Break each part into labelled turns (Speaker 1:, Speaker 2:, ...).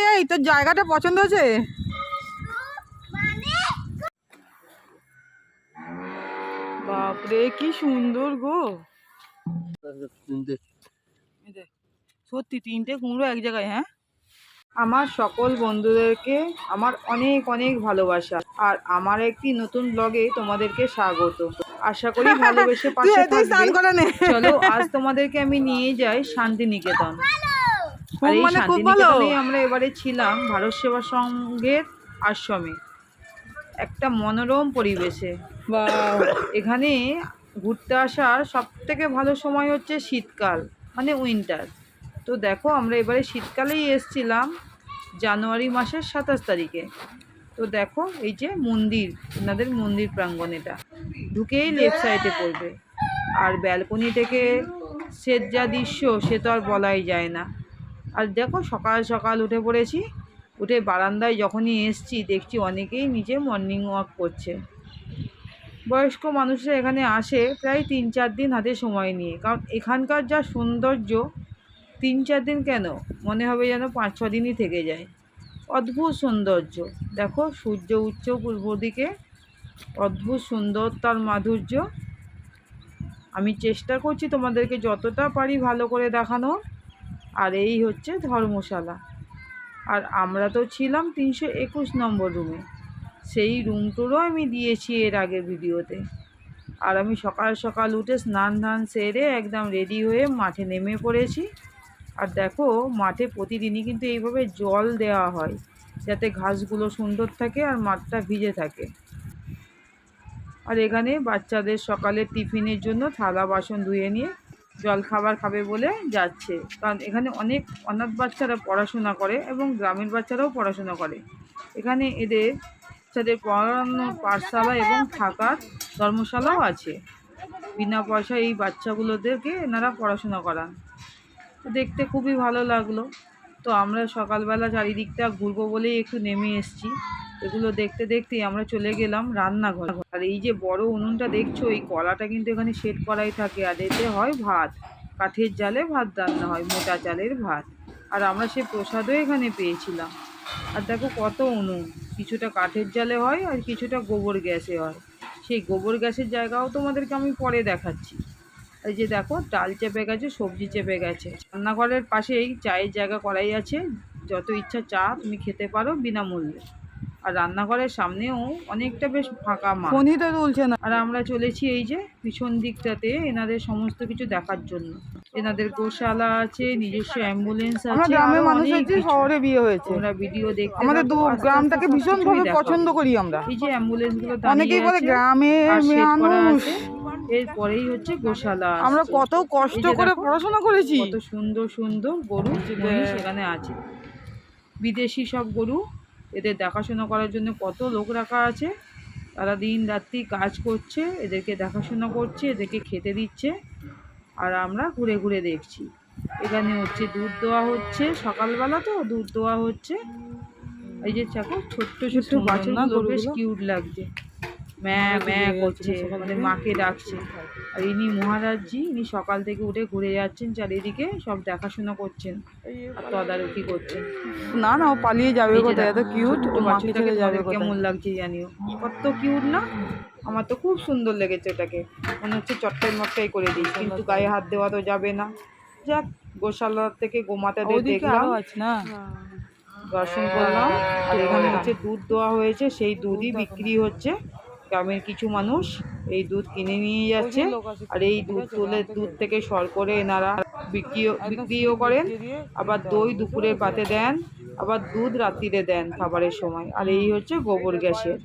Speaker 1: এই এই তোর জায়গাটা পছন্দ হয়েছে? বাপরে কি সুন্দর গো। সত্যি তিনটে কুমড়ো এক জায়গায় হ্যাঁ? আমার সকল বন্ধুদেরকে আমার অনেক অনেক ভালোবাসা আর আমার একটি নতুন ব্লগে তোমাদেরকে স্বাগত। আশা করি ভালোবেসে পাশে থাকবে। চলো আজ তোমাদেরকে আমি নিয়ে যাই শান্তিনিকেতন। আর এই
Speaker 2: মানে।
Speaker 1: শান্তিনিকেতনেই আমরা এবারে ছিলাম ভারত সেবা সংঘের আশ্রমে একটা মনোরম পরিবেশে। বা এখানে ঘুরতে আসার সব থেকে ভালো সময় হচ্ছে শীতকাল মানে উইন্টার তো দেখো আমরা এবারে শীতকালেই এসছিলাম জানুয়ারি মাসের সাতাশ তারিখে। তো দেখো এই যে মন্দির ওনাদের মন্দির প্রাঙ্গণ এটা। ঢুকেই লেফট সাইডে পড়বে। আর ব্যালকনি থেকে সে যা দৃশ্য সে তো আর বলাই যায় না। আর দেখো সকাল সকাল উঠে পড়েছি, উঠে বারান্দায় যখনই এসছি দেখছি অনেকেই নিচে মর্নিং ওয়াক করছে। বয়স্ক মানুষরা এখানে আসে প্রায় তিন চার দিন হাতে সময় নিয়ে, কারণ এখানকার যা সৌন্দর্য, তিন চার দিন কেন? মনে হবে যেন পাঁচ ছ দিনই থেকে যায়। অদ্ভুত সৌন্দর্য। দেখো সূর্য উচ্চ পূর্ব দিকে, অদ্ভুত সুন্দর তার মাধুর্য। আমি চেষ্টা করছি তোমাদেরকে যতটা পারি ভালো করে দেখানো আর এই হচ্ছে ধর্মশালা। আর আমরা তো ছিলাম তিনশো একুশ নম্বর রুমে সেই রুমটুরও আমি দিয়েছি এর আগের ভিডিওতে আর আমি সকাল সকাল উঠে স্নান ধান সেরে একদম রেডি হয়ে মাঠে নেমে পড়েছি। আর দেখো, মাঠে প্রতিদিনই কিন্তু এইভাবে জল দেওয়া হয়, যাতে ঘাসগুলো সুন্দর থাকে আর মাঠটা ভিজে থাকে। আর এখানে বাচ্চাদের সকালের টিফিনের জন্য থালা বাসন ধুয়ে নিয়ে জল খাবার খাবে বলে যাচ্ছে। কারণ এখানে অনেক অনাথ বাচ্চারা পড়াশোনা করে এবং গ্রামের বাচ্চারাও পড়াশোনা করে। এখানে এদের বাচ্চাদের পড়ানোর পাঠশালা এবং থাকার ধর্মশালাও আছে। বিনা পয়সায় এই বাচ্চাগুলোদেরকে এনারা পড়াশোনা করান। দেখতে খুবই ভালো লাগল। তো আমরা সকালবেলা চারিদিকটা ঘুরবো বলেই একটু নেমে এসেছি। এগুলো দেখতে দেখতেই আমরা চলে গেলাম রান্নাঘর। আর এই যে বড় উনুনটা দেখছ, এই কলাটা কিন্তু এখানে সেট করাই থাকে। আর এতে হয় ভাত। কাঠের জালে ভাত রান্না হয়, মোটা চালের ভাত। আর আমরা সে প্রসাদও এখানে পেয়েছিলাম। আর দেখো কত উনুন। কিছুটা কাঠের জালে হয় আর কিছুটা গোবর গ্যাসে হয়। সেই গোবর গ্যাসের জায়গাও তোমাদেরকে আমি পরে দেখাচ্ছি। এই যে দেখো, ডাল চেপে গেছে, সবজি চেপে গেছে। রান্নাঘরের পাশেই চায়ের জায়গা করাই আছে। যত ইচ্ছা চা তুমি খেতে পারো বিনামূল্যে। আর রান্নাঘরের সামনেও অনেকটা বেশ ফাঁকা মা
Speaker 2: ফোনই তো তুলছে না।
Speaker 1: আর আমরা চলেছি এই যে পিছন দিকটাতে এনাদের সমস্ত কিছু দেখার জন্য। এনাদের গোশালা আছে নিজস্ব অ্যাম্বুলেন্স আছে
Speaker 2: গ্রামের মানুষ শহরে বিয়ে হয়েছে।
Speaker 1: তোমরা ভিডিও দেখতে
Speaker 2: আমাদের দু গ্রামটাকে ভীষণ ভাবে পছন্দ করি আমরা।
Speaker 1: এই যে অ্যাম্বুলেন্সগুলো
Speaker 2: অনেকেই বলে
Speaker 1: করা
Speaker 2: মানুষ।
Speaker 1: এরপরেই হচ্ছে গোশালা
Speaker 2: আমরা কত কষ্ট করে পড়াশোনা করেছি।
Speaker 1: কত সুন্দর সুন্দর গরু সেখানে আছে। বিদেশি সব গরু এদের দেখাশোনা করার জন্য কত লোক রাখা আছে। তারা দিন রাত্রি কাজ করছে এদেরকে দেখাশোনা করছে এদেরকে খেতে দিচ্ছে আর আমরা ঘুরে ঘুরে দেখছি। এখানে হচ্ছে দুধ দেওয়া হচ্ছে সকালবেলা তো দুধ দেওয়া হচ্ছে। এই যে দেখো ছোট্ট ছোট্ট বাচ্চাগুলো বেশ? কিউট লাগছে। ম্যা ম্যা করছে মানে মাকে ডাকছে। আর ইনি মহারাজজি ইনি সকাল থেকে উঠে ঘুরে যাচ্ছেন চারিদিকে সব দেখাশোনা করছেন আর তদারকি করছেন।
Speaker 2: না না ও পালিয়ে যাবে কোথায়? এত কিউট মাকে ছেড়ে যাবে
Speaker 1: কেমন লাগছে জানিও। কত কিউট না? আমার তো খুব সুন্দর লেগেছে ওটাকে। মনে হচ্ছে চটকাই মটকাই করে দিই কিন্তু গায়ে হাত দেওয়া তো যাবে না। যাক গোশালা থেকে গোমাতাদের
Speaker 2: ওদিকে
Speaker 1: দেখলাম।
Speaker 2: না?
Speaker 1: দর্শন করলাম। আর এখানে হচ্ছে দুধ দেওয়া হয়েছে সেই দুধই বিক্রি হচ্ছে। গ্রামের কিছু মানুষ এই দুধ কিনে নিয়ে যাচ্ছে। আর এই দুধ তুলে দুধ থেকে সর করে এনারা বিক্রিও বিক্রিও করেন। আবার দই দুপুরের পাতে দেন আবার দুধ রাত্রিরে দেন খাবারের সময়। আর এই হচ্ছে গোবর গ্যাসের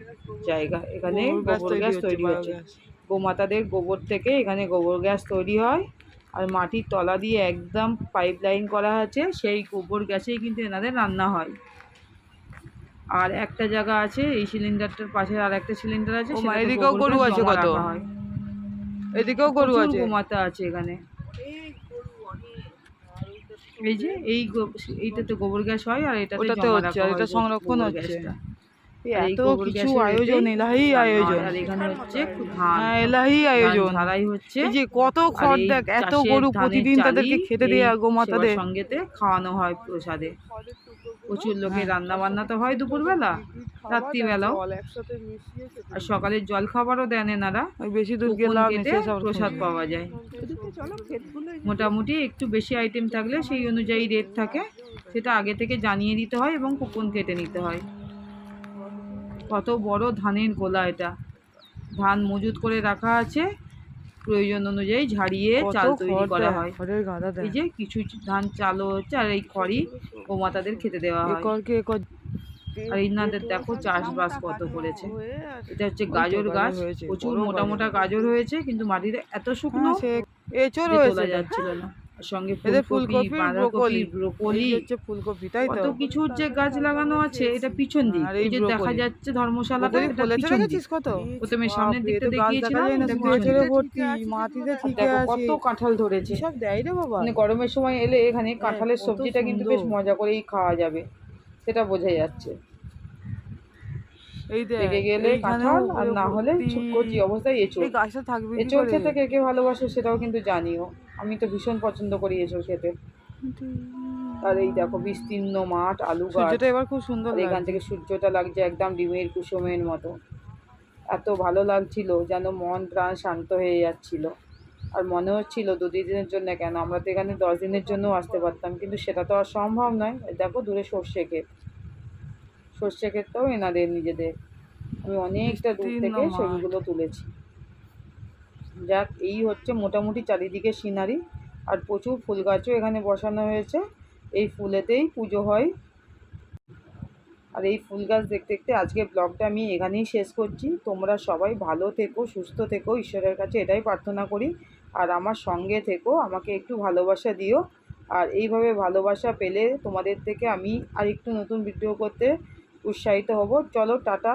Speaker 1: জায়গা। এখানে গোবর গ্যাস তৈরি হচ্ছে গোমাতাদের গোবর থেকে এখানে গোবর গ্যাস তৈরি হয়। আর মাটির তলা দিয়ে একদম পাইপ লাইন করা আছে। সেই গোবর গ্যাসেই কিন্তু এনাদের রান্না হয়। আর একটা জায়গা আছে এই সিলিন্ডারটার পাশে আর একটা সিলিন্ডার আছে
Speaker 2: এদিকেও গরু আছে কত? এদিকেও গরু আছে?
Speaker 1: গোমাতা আছে এখানে। এই যে এই এইটাতে গোবর গ্যাস হয় আর এটাতে
Speaker 2: ওটাতে হচ্ছে আর এটা সংরক্ষণ হচ্ছে। এত কিছু আয়োজন এলাহি আয়োজন।
Speaker 1: আর এখানে হচ্ছে ধান।
Speaker 2: হ্যাঁ এলাহি আয়োজন।
Speaker 1: ঝাড়াই হচ্ছে।
Speaker 2: এই যে কত খড় দেখ এত গরু প্রতিদিন তাদেরকে খেতে দেয়া গোমাতাদের।
Speaker 1: সঙ্গেতে খাওয়ানো হয় প্রসাদে। প্রচুর লোকের রান্না বান্না তো হয় দুপুরবেলা রাত্রিবেলাও। আর সকালের জল খাবারও দেন এনারা।
Speaker 2: ওই বেশি দূর
Speaker 1: প্রসাদ পাওয়া যায়। মোটামুটি একটু বেশি আইটেম থাকলে সেই অনুযায়ী রেট থাকে। সেটা আগে থেকে জানিয়ে দিতে হয় এবং কুপন কেটে নিতে হয়। কত বড় ধানের গোলা এটা। ধান মজুত করে রাখা আছে। প্রয়োজন অনুযায়ী ঝাড়িয়ে চাল তৈরি করা হয়। এই যে কিছু ধান চালও হচ্ছে আর এই খড়ি ও মাতাদের খেতে দেওয়া হয়। আর ইনাদের দেখো চাষবাস কত করেছে। এটা হচ্ছে গাজর গাছ। প্রচুর মোটা মোটা গাজর হয়েছে কিন্তু মাটিতে এত শুকনো
Speaker 2: হ্যাঁ,
Speaker 1: তোলা যাচ্ছিল না। সঙ্গে
Speaker 2: এদের
Speaker 1: ফুলকপি
Speaker 2: ব্রোকলি।
Speaker 1: ব্রোকলি।
Speaker 2: হচ্ছে ফুলকপি তাই তো?
Speaker 1: কত কিছুর যে গাছ লাগানো আছে এটা পিছন দিক। এই যে দেখা যাচ্ছে ধর্মশালাটা এটা পিছন দিক।
Speaker 2: কত?
Speaker 1: প্রথমে সামনের দিকটা দেখিয়েছিলাম দিক।
Speaker 2: ভর্তি মাটিতে
Speaker 1: দেখো
Speaker 2: আছে।
Speaker 1: কত কাঁঠাল ধরেছে।
Speaker 2: সব দেয় রে বাবা?
Speaker 1: মানে গরমের সময় এলে এখানে কাঁঠালের সবজিটা কিন্তু বেশ মজা করেই খাওয়া যাবে সেটা বোঝা যাচ্ছে।
Speaker 2: এই দেখ
Speaker 1: গেলে কাঁঠাল আর না হলে
Speaker 2: ভর্তি।
Speaker 1: কচি অবস্থায় এঁচড়।
Speaker 2: এই গাছটা থাকবে
Speaker 1: এঁচড়? খেতে কে কে ভালোবাসে সেটাও কিন্তু জানিও। আমি তো ভীষণ পছন্দ করি এঁচড় খেতে। আর এই দেখো বিস্তীর্ণ মাঠ আলু গাছ।
Speaker 2: সূর্যটা এবার খুব সুন্দর
Speaker 1: এখান থেকে সূর্যটা লাগছে একদম ডিমের কুসুমের মতো। এত ভালো লাগছিল যেন মন প্রাণ শান্ত হয়ে যাচ্ছিল। আর মনে হচ্ছিল দু দিনের জন্য কেন? আমরা তো এখানে দশ দিনের জন্য আসতে পারতাম কিন্তু সেটা তো আর সম্ভব নয়। দেখো দূরে সর্ষে ক্ষেত। সর্ষে ক্ষেতটাও এনাদের নিজেদের। আমি অনেকটা দূর থেকে। ছবিগুলো তুলেছি। যাক, এই হচ্ছে মোটামুটি চারিদিকে সিনারি। আর প্রচুর ফুল গাছও এখানে বসানো হয়েছে। এই ফুলেতেই পুজো হয়। আর এই ফুল গাছ দেখতে দেখতে আজকে ব্লগটা আমি এখানেই শেষ করছি। তোমরা সবাই ভালো থেকো, সুস্থ থেকো। ঈশ্বরের কাছে এটাই প্রার্থনা করি। আর আমার সঙ্গে থেকো, আমাকে একটু ভালোবাসা দিও। আর এইভাবে ভালোবাসা পেলে তোমাদের থেকে আমি আর একটু নতুন ভিডিও করতে উৎসাহিত হব। চলো, টাটা।